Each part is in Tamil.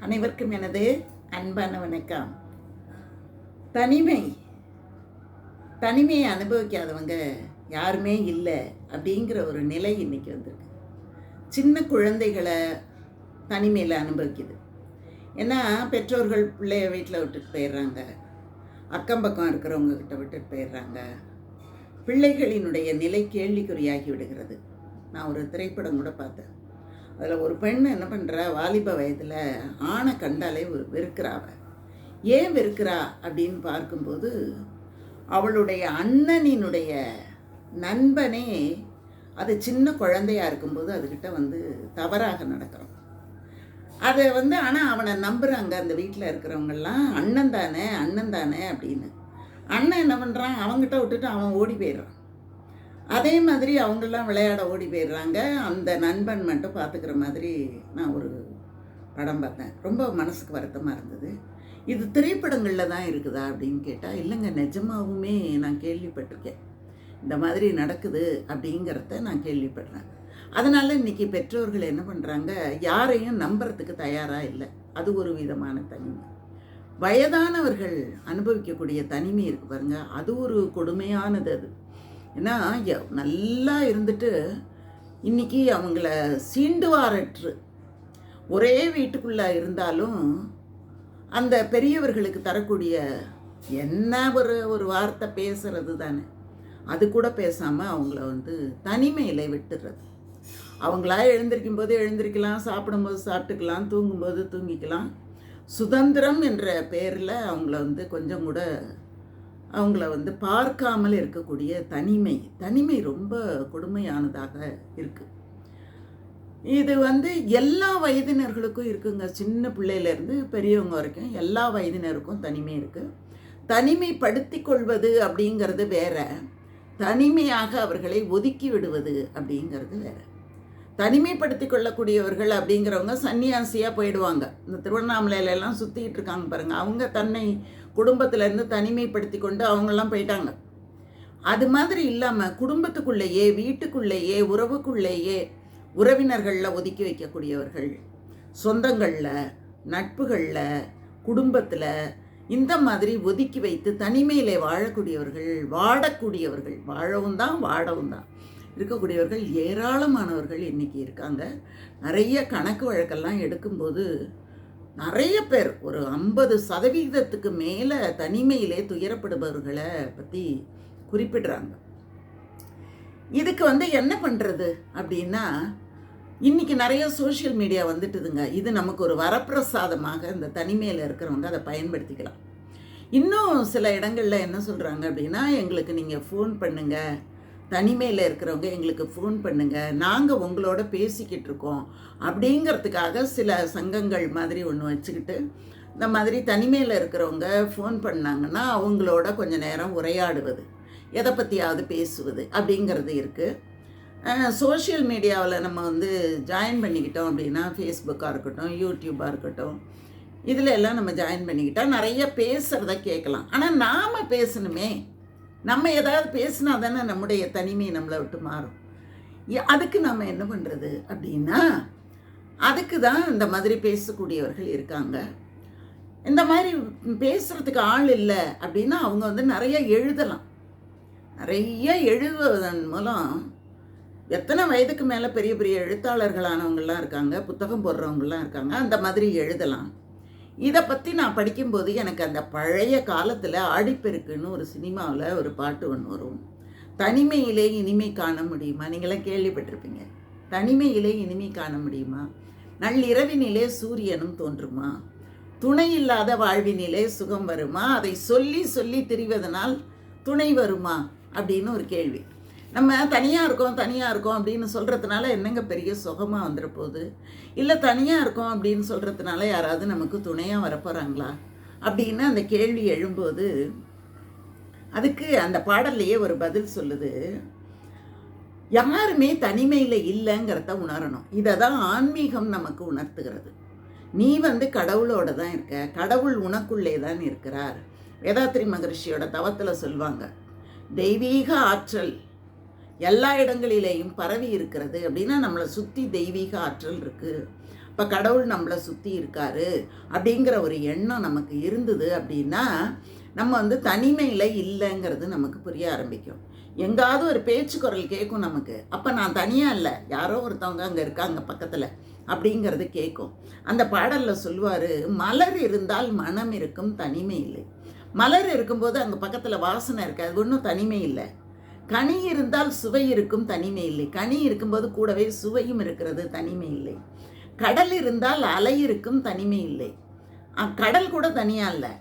அனைவருக்கும் எனது அன்பான வணக்கம். தனிமை தனிமையை அனுபவிக்காதவங்க யாருமே இல்லை அப்படிங்கிற ஒரு நிலை இன்றைக்கி வந்திருக்கு. சின்ன குழந்தைகளை தனிமையில் அனுபவிக்குது. ஏன்னா பெற்றோர்கள் பிள்ளைய வீட்டில் விட்டுட்டு போயிடுறாங்க. அக்கம் பக்கம் இருக்கிறவங்க கிட்ட விட்டுட்டு போயிடுறாங்க. பிள்ளைகளினுடைய நிலை கேள்விக்குறியாகி விடுகிறது. நான் ஒரு திரைப்படம் கூட பார்த்தேன். அதில் ஒரு பெண் என்ன பண்ணுறா வாலிப வயதில் ஆணை கண்டாலே வெ- ஏன் வெறுக்கிறா அப்படின்னு பார்க்கும்போது அவளுடைய அண்ணனினுடைய நண்பனே அது சின்ன குழந்தையா இருக்கும்போது அதுக்கிட்ட வந்து தவறாக நடக்கிறோம். அதை வந்து ஆனால் அவனை நம்புகிறாங்க அந்த வீட்டில் இருக்கிறவங்கெல்லாம் அண்ணன் தானே அண்ணன் தானே அப்படின்னு. அண்ணன் என்ன பண்ணுறான் அவங்ககிட்ட விட்டுட்டு அவன் ஓடி போயிடுறான். அதே மாதிரி அவங்களாம் விளையாட ஓடி போயிடுறாங்க. அந்த நண்பன் மட்டும் பார்த்துக்கிற மாதிரி நான் ஒரு படம் பார்த்தேன். ரொம்ப மனசுக்கு வருத்தமாக இருந்தது. இது திரைப்படங்களில் தான் இருக்குதா அப்படின்னு கேட்டால் இல்லைங்க நிஜமாவுமே நான் கேள்விப்பட்டிருக்கேன். இந்த மாதிரி நடக்குது அப்படிங்கிறத நான் கேள்விப்படுறேன். அதனால் இன்னைக்கு பெற்றோர்கள் என்ன பண்ணுறாங்க யாரையும் நம்புறதுக்கு தயாராக இல்லை. அது ஒரு விதமான தனிமை. வயதானவர்கள் அனுபவிக்கக்கூடிய தனிமை இருக்கு பாருங்க. அது ஒரு கொடுமையானது அது. ஏன்னா எ- நல்லா இருந்துட்டு இன்னைக்கு அவங்கள சீண்டுவாரற்று. ஒரே வீட்டுக்குள்ளே இருந்தாலும் அந்த பெரியவர்களுக்கு தரக்கூடிய என்ன ஒரு ஒரு வார்த்தை பேசுறது தானே. அது கூட பேசாமல் அவங்கள வந்து தனிமையில் விட்டுறது. அவங்களா எழுந்திருக்கும் போது எழுந்திருக்கலாம் சாப்பிடும்போது சாப்பிட்டுக்கலாம் தூங்கும்போது தூங்கிக்கலாம். சுதந்திரம் என்ற பேரில் அவங்கள வந்து கொஞ்சம் கூட அவங்கள வந்து பார்க்காமல் இருக்கக்கூடிய தனிமை தனிமை ரொம்ப கொடுமையானதாக இருக்குது இது வந்து எல்லா வயதினர்களுக்கும் இருக்குங்க. சின்ன பிள்ளையிலேருந்து பெரியவங்க வரைக்கும் எல்லா வயதினருக்கும் தனிமை இருக்குது தனிமைப்படுத்தி கொள்வது அப்படிங்கிறது வேற. தனிமையாக அவர்களை ஒதுக்கி விடுவது அப்படிங்கிறது வேற. தனிமைப்படுத்தி கொள்ளக்கூடியவர்கள் அப்படிங்கிறவங்க சன்னியாசியாக போயிடுவாங்க. இந்த திருவண்ணாமலையிலலாம் சுற்றிக்கிட்டு இருக்காங்க பாருங்கள் அவங்க தன்னை குடும்பத்திலேருந்து தனிமைப்படுத்தி கொண்டு அவங்கெல்லாம் போயிட்டாங்க. அது மாதிரி இல்லாமல் குடும்பத்துக்குள்ளேயே வீட்டுக்குள்ளேயே உறவுக்குள்ளேயே உறவினர்களில் ஒதுக்கி வைக்கக்கூடியவர்கள் சொந்தங்களில் நட்புகளில் குடும்பத்தில் இந்த மாதிரி ஒதுக்கி வைத்து தனிமையிலே வாழக்கூடியவர்கள் வாடக்கூடியவர்கள் வாழவும் தான் வாடவும் தான். இருக்கக்கூடியவர்கள் ஏராளமானவர்கள் இன்றைக்கி இருக்காங்க. நிறைய கணக்கு வழக்கெல்லாம் எடுக்கும்போது நிறைய பேர் ஒரு ஐம்பது சதவீதத்துக்கு மேலே தனிமையிலே துயரப்படுபவர்களை பற்றி குறிப்பிடுறாங்க. இதுக்கு வந்து என்ன பண்ணுறது அப்படின்னா இன்றைக்கி நிறைய சோஷியல் மீடியா வந்துட்டுதுங்க. இது நமக்கு ஒரு வரப்பிரசாதமாக இந்த தனிமையில் இருக்கிறவங்க அதை பயன்படுத்திக்கலாம். இன்னும் சில இடங்களில் என்ன சொல்கிறாங்க அப்படின்னா எங்களுக்கு நீங்கள் ஃபோன் பண்ணுங்கள் தனிமையில் இருக்கிறவங்க எங்களுக்கு ஃபோன் பண்ணுங்கள் நாங்கள் உங்களோட பேசிக்கிட்டு இருக்கோம். அப்படிங்கிறதுக்காக சில சங்கங்கள் மாதிரி ஒன்று வச்சுக்கிட்டு இந்த மாதிரி தனிமையில் இருக்கிறவங்க ஃபோன் பண்ணாங்கன்னா அவங்களோட கொஞ்ச நேரம் உரையாடுவது எதை பற்றியாவது பேசுவது அப்படிங்கிறது இருக்குது சோஷியல் மீடியாவில் நம்ம வந்து ஜாயின் பண்ணிக்கிட்டோம் அப்படின்னா ஃபேஸ்புக்காக இருக்கட்டும் யூடியூப்பாக இருக்கட்டும் இதில் எல்லாம் நம்ம ஜாயின் பண்ணிக்கிட்டால் நிறைய பேசுகிறத கேட்கலாம். ஆனால் நாம் பேசணுமே. நம்ம ஏதாவது பேசினா தானே நம்முடைய தனிமை நம்மளை விட்டு மாறும். அதுக்கு நம்ம என்ன பண்ணுறது அப்படின்னா அதுக்கு தான் இந்த மாதிரி பேசக்கூடியவர்கள் இருக்காங்க. இந்த மாதிரி பேசுகிறதுக்கு ஆள் இல்லை அப்படின்னா அவங்க வந்து நிறைய எழுதலாம். நிறைய எழுதுவதன் மூலம் எத்தனை வயதுக்கு மேலே பெரிய பெரிய எழுத்தாளர்களானவங்களாம் இருக்காங்க புத்தகம் போடுறவங்களாம் இருக்காங்க அந்த மாதிரி எழுதலாம். இதை பற்றி நான் படிக்கும்போது எனக்கு அந்த பழைய காலத்தில் ஆடிப்பெருக்குன்னு ஒரு சினிமாவில் ஒரு பாட்டு ஒன்று வரும். தனிமையிலே இனிமை காண முடியுமா? நீங்களாம் கேள்விப்பட்டிருப்பீங்க. தனிமையிலே இனிமை காண முடியுமா? நள்ளிரவினிலே சூரியனும் தோன்றுமா? துணை இல்லாத வாழ்வினிலே சுகம் வருமா? அதை சொல்லி சொல்லி திரிவதனால் துணை வருமா? அப்படின்னு ஒரு கேள்வி. நம்ம தனியாக இருக்கோம் தனியாக இருக்கோம் அப்படின்னு சொல்கிறதுனால என்னங்க பெரிய சுகமாக வந்துட போகுது? இல்லை தனியாக இருக்கோம் அப்படின்னு சொல்கிறதுனால யாராவது நமக்கு துணையாக வரப்போகிறாங்களா அப்படின்னு அந்த கேள்வி எழும்போது அதுக்கு அந்த பாடல்லையே ஒரு பதில் சொல்லுது. யாருமே தனிமையில் இல்லைங்கிறத உணரணும். இதை தான் ஆன்மீகம் நமக்கு உணர்த்துகிறது. நீ வந்து கடவுளோட தான் இருக்க. கடவுள் உனக்குள்ளே தான் இருக்கிறார். வேதாத்ரி மகரிஷியோட தவத்தில் சொல்லுவாங்க தெய்வீக ஆற்றல் எல்லா இடங்களிலேயும் பரவி இருக்கிறது அப்படின்னா நம்மளை சுற்றி தெய்வீக ஆற்றல் இருக்குது இப்போ கடவுள் நம்மளை சுற்றி இருக்காரு அப்படிங்கிற ஒரு எண்ணம் நமக்கு இருந்தது அப்படின்னா நம்ம வந்து தனிமையில் இல்லைங்கிறது நமக்கு புரிய ஆரம்பிக்கும். எங்காவது ஒரு பேச்சு குரல் கேட்கும் நமக்கு. அப்போ நான் தனியாக இல்லை யாரோ ஒருத்தவங்க அங்கே இருக்காங்க பக்கத்தில் அப்படிங்கிறது கேட்கும் அந்த பாடலில் சொல்லுவார் மலர் இருந்தால் மனம் இருக்கும் தனிமை இல்லை. மலர் இருக்கும்போது அங்கே பக்கத்தில் வாசனை இருக்காது ஒன்றும் தனிமை இல்லை. கனி இருந்தால் சுவை இருக்கும் தனிமை இல்லை. கனி இருக்கும்போது கூடவே சுவையும் இருக்கிறது தனிமை இல்லை. கடல் இருந்தால் அலை இருக்கும் தனிமை இல்லை. கடல் கூட தனியாக இல்லை.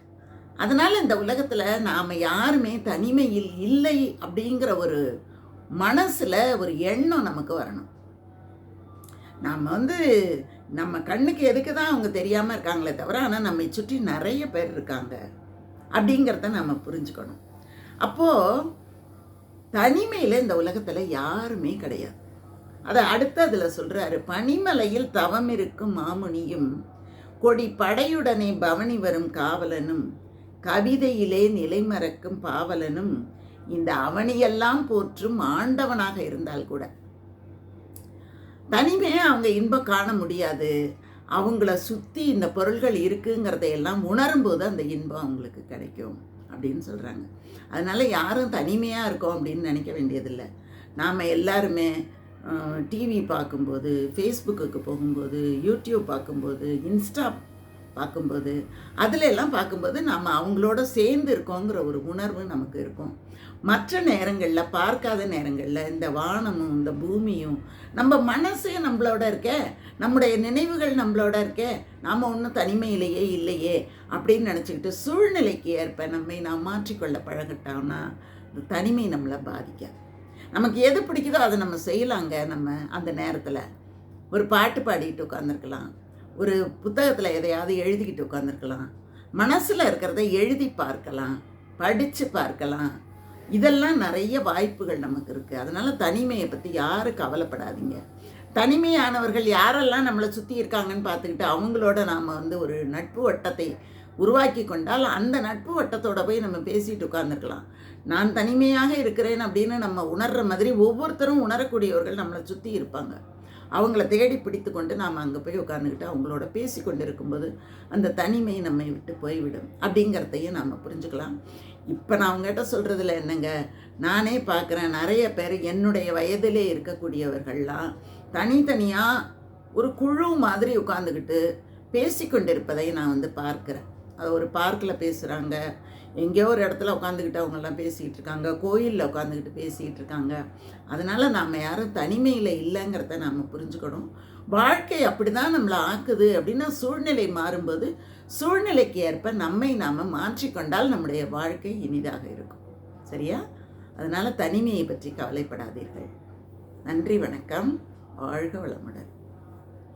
அதனால் இந்த உலகத்தில் நாம் யாருமே தனிமையில் இல்லை அப்படிங்கிற ஒரு மனசில் ஒரு எண்ணம் நமக்கு வரணும். நாம் வந்து நம்ம கண்ணுக்கு எதுக்கு தான் அவங்க தெரியாமல் இருக்காங்களே தவிர ஆனால் நம்மை சுற்றி நிறைய பேர் இருக்காங்க அப்படிங்கிறத நம்ம புரிஞ்சுக்கணும். அப்போது தனிமையில் இந்த உலகத்தில் யாருமே கிடையாது. அதை அடுத்து அதில் சொல்கிறாரு பனிமலையில் தவம் இருக்கும் மாமுனியும் கொடி படையுடனே பவனி வரும் காவலனும் கவிதையிலே நிலை மறக்கும் பாவலனும் இந்த அவனியெல்லாம் போற்றும் ஆண்டவனாக இருந்தால் கூட. தனிமையை அவங்க இன்பம் காண முடியாது. அவங்கள சுற்றி இந்த பொருள்கள் இருக்குங்கிறதையெல்லாம் உணரும்போது அந்த இன்பம் அவங்களுக்கு கிடைக்கும். அப்படின்னு சொல்கிறாங்க அதனால் யாரும் தனிமையாக இருக்கோம் அப்படின்னு நினைக்க வேண்டியதில்லை. நாம் எல்லாருமே டிவி பார்க்கும்போது ஃபேஸ்புக்குக்கு போகும்போது யூடியூப் பார்க்கும்போது இன்ஸ்டா பார்க்கும்போது அதில் எல்லாம் பார்க்கும்போது நாம் அவங்களோட சேர்ந்து இருக்கோங்கிற ஒரு உணர்வு நமக்கு இருக்கும். மற்ற நேரங்களில் பார்க்காத நேரங்களில் இந்த வானமும் இந்த பூமியும் நம்ம மனசே நம்மளோட இருக்க நம்முடைய நினைவுகள் நம்மளோட இருக்கே நாம் ஒன்றும் தனிமையிலேயே இல்லையே அப்படின்னு நினச்சிக்கிட்டு சூழ்நிலைக்கு ஏற்ப நம்மை நாம் மாற்றிக்கொள்ள பழகிட்டோம்னா இந்த தனிமை நம்மளை பாதிக்காது. நமக்கு எது பிடிக்குதோ அதை நம்ம செய்யலாங்க நம்ம அந்த நேரத்தில். ஒரு பாட்டு பாடிட்டு உட்காந்துருக்கலாம் ஒரு புத்தகத்தில் எதையாவது எழுதிக்கிட்டு உட்காந்துருக்கலாம் மனசில் இருக்கிறத எழுதி பார்க்கலாம். படித்து பார்க்கலாம். இதெல்லாம் நிறைய வாய்ப்புகள் நமக்கு இருக்குது அதனால் தனிமையை பற்றி யாரும் கவலைப்படாதீங்க. தனிமையானவர்கள் யாரெல்லாம் நம்மளை சுற்றி இருக்காங்கன்னு பார்த்துக்கிட்டு அவங்களோட நாம் வந்து ஒரு நட்பு வட்டத்தை உருவாக்கி கொண்டால் அந்த நட்பு வட்டத்தோட போய் நம்ம பேசிட்டு உட்காந்துருக்கலாம் நான் தனிமையாக இருக்கிறேன் அப்படின்னு நம்ம உணர்கிற மாதிரி ஒவ்வொருத்தரும் உணரக்கூடியவர்கள் நம்மளை சுற்றி இருப்பாங்க. அவங்கள தேடி பிடித்து கொண்டு நாம் அங்கே போய் உட்காந்துக்கிட்டு அவங்களோட பேசி கொண்டு இருக்கும்போது அந்த தனிமை நம்மை விட்டு போய்விடும். அப்படிங்கிறதையும் நாம் புரிஞ்சுக்கலாம். இப்போ நான் அவங்ககிட்ட சொல்கிறதுல என்னங்க? நானே பார்க்குறேன் நிறைய பேர் என்னுடைய வயதிலே இருக்கக்கூடியவர்கள்லாம் தனித்தனியாக ஒரு குழு மாதிரி உட்காந்துக்கிட்டு பேசி கொண்டிருப்பதை நான் வந்து பார்க்குறேன். அது ஒரு பார்க்கில் பேசுகிறாங்க எங்கேயோ ஒரு இடத்துல உட்காந்துக்கிட்டு அவங்கெல்லாம் பேசிகிட்டு இருக்காங்க கோயிலில் உட்காந்துக்கிட்டு பேசிகிட்டு இருக்காங்க அதனால் நாம் யாரும் தனிமையில் இல்லைங்கிறத நாம் புரிஞ்சுக்கணும். வாழ்க்கை அப்படி தான் நம்மளை ஆக்குது அப்படின்னா சூழ்நிலை மாறும்போது சூழ்நிலைக்கு ஏற்ப நம்மை நாம் மாற்றிக்கொண்டால் நம்முடைய வாழ்க்கை இனிதாக இருக்கும். சரியா? அதனால் தனிமையை பற்றி கவலைப்படாதீர்கள். நன்றி வணக்கம். வாழ்க வளமுடன்.